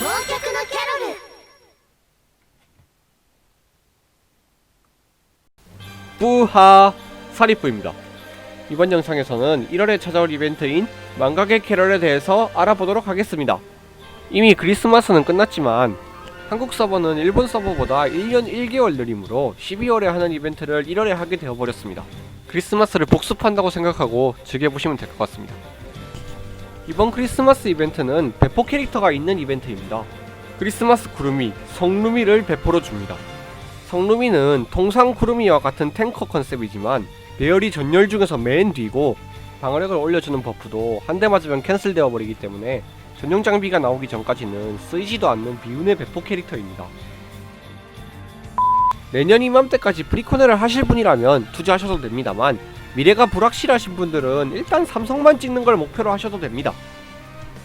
忘却のキャロル 뿌하 사리뿌입니다. 이번 영상에서는 1월에 찾아올 이벤트인 망각의 캐럴에 대해서 알아보도록 하겠습니다. 이미 크리스마스는 끝났지만 한국 서버는 일본 서버보다 1년 1개월 느림으로 12월에 하는 이벤트를 1월에 하게 되어버렸습니다. 크리스마스를 복습한다고 생각하고 즐겨보시면 될 것 같습니다. 이번 크리스마스 이벤트는 배포 캐릭터가 있는 이벤트입니다. 크리스마스 구름이 성루미를 배포로 줍니다. 성루미는 통상 구름이와 같은 탱커 컨셉이지만 배열이 전열 중에서 맨 뒤고 방어력을 올려주는 버프도 한 대 맞으면 캔슬되어 버리기 때문에 전용 장비가 나오기 전까지는 쓰이지도 않는 비운의 배포 캐릭터입니다. 내년 이맘때까지 프리코네를 하실 분이라면 투자하셔도 됩니다만 미래가 불확실하신 분들은 일단 삼성만 찍는 걸 목표로 하셔도 됩니다.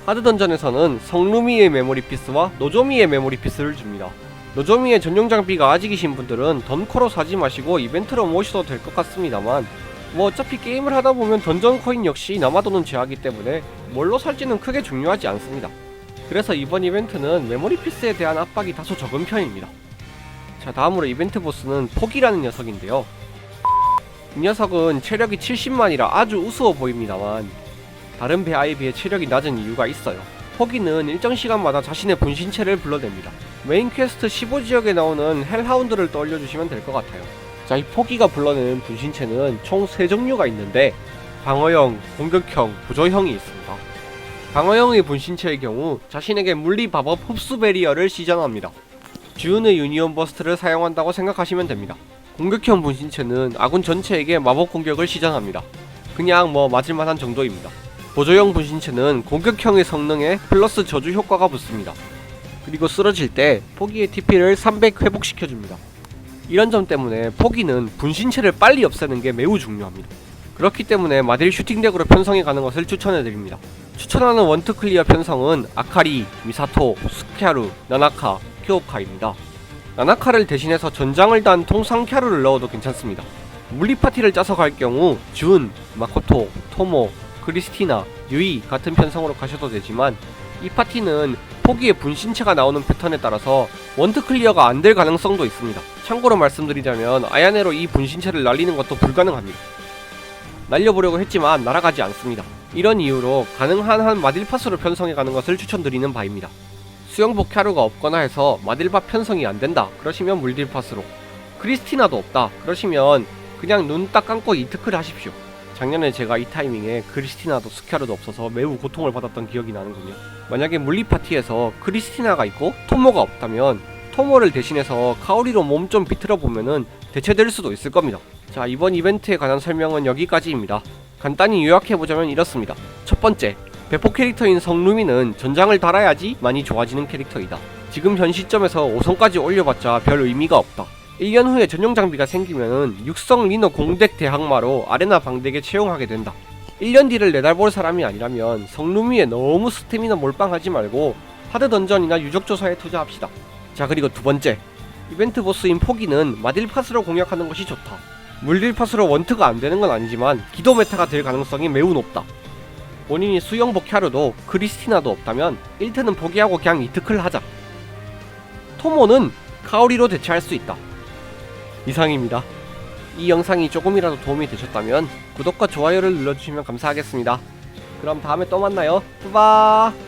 하드 던전에서는 성루미의 메모리 피스와 노조미의 메모리 피스를 줍니다. 노조미의 전용 장비가 아직이신 분들은 던코로 사지 마시고 이벤트로 모셔도 될 것 같습니다만 뭐 어차피 게임을 하다 보면 던전 코인 역시 남아도는 제하기 때문에 뭘로 살지는 크게 중요하지 않습니다. 그래서 이번 이벤트는 메모리 피스에 대한 압박이 다소 적은 편입니다. 자 다음으로 이벤트 보스는 폭이라는 녀석인데요. 이 녀석은 체력이 70만이라 아주 우스워 보입니다만 다른 배아에 비해 체력이 낮은 이유가 있어요. 포기는 일정 시간마다 자신의 분신체를 불러냅니다. 메인 퀘스트 15지역에 나오는 헬하운드를 떠올려주시면 될 것 같아요. 자, 이 포기가 불러내는 분신체는 총 3종류가 있는데 방어형, 공격형, 보조형이 있습니다. 방어형의 분신체의 경우 자신에게 물리 마법 흡수 베리어를 시전합니다. 주은의 유니온 버스트를 사용한다고 생각하시면 됩니다. 공격형 분신체는 아군 전체에게 마법 공격을 시전합니다. 그냥 뭐 맞을만한 정도입니다. 보조형 분신체는 공격형의 성능에 플러스 저주 효과가 붙습니다. 그리고 쓰러질 때 포기의 TP를 300 회복시켜줍니다. 이런 점 때문에 포기는 분신체를 빨리 없애는 게 매우 중요합니다. 그렇기 때문에 마딜 슈팅덱으로 편성해 가는 것을 추천해드립니다. 추천하는 원투 클리어 편성은 아카리, 미사토, 스키하루, 나나카, 키오카입니다. 나나카를 대신해서 전장을 단 통상 캬루를 넣어도 괜찮습니다. 물리 파티를 짜서 갈 경우 준, 마코토, 토모, 크리스티나, 유이 같은 편성으로 가셔도 되지만 이 파티는 포기의 분신체가 나오는 패턴에 따라서 원트 클리어가 안 될 가능성도 있습니다. 참고로 말씀드리자면 아야네로 이 분신체를 날리는 것도 불가능합니다. 날려보려고 했지만 날아가지 않습니다. 이런 이유로 가능한 한 마딜파스로 편성해 가는 것을 추천드리는 바입니다. 수영복 캬루가 없거나 해서 마딜파 편성이 안 된다 그러시면 물딜파스로 크리스티나도 없다 그러시면 그냥 눈 딱 감고 이트클 하십시오. 작년에 제가 이 타이밍에 크리스티나도 스캐르도 없어서 매우 고통을 받았던 기억이 나는군요. 만약에 물리 파티에서 크리스티나가 있고 토모가 없다면 토모를 대신해서 카오리로 몸 좀 비틀어 보면은 대체될 수도 있을 겁니다. 자 이번 이벤트에 관한 설명은 여기까지입니다. 간단히 요약해보자면 이렇습니다. 첫 번째, 배포 캐릭터인 성루미는 전장을 달아야지 많이 좋아지는 캐릭터이다. 지금 현 시점에서 5성까지 올려봤자 별 의미가 없다. 1년 후에 전용 장비가 생기면은 육성 리너 공덱 대항마로 아레나 방덱에 채용하게 된다. 1년 뒤를 내달볼 사람이 아니라면 성루미에 너무 스태미나 몰빵하지 말고 하드 던전이나 유적 조사에 투자합시다. 자 그리고 두 번째 이벤트 보스인 포기는 마딜 파스로 공략하는 것이 좋다. 물딜 파스로 원트가 안 되는 건 아니지만 기도 메타가 될 가능성이 매우 높다. 본인이 수영복 캬루도 크리스티나도 없다면 1트는 포기하고 그냥 이트클 하자. 토모는 카오리로 대체할 수 있다. 이상입니다. 이 영상이 조금이라도 도움이 되셨다면 구독과 좋아요를 눌러주시면 감사하겠습니다. 그럼 다음에 또 만나요. 뿌바!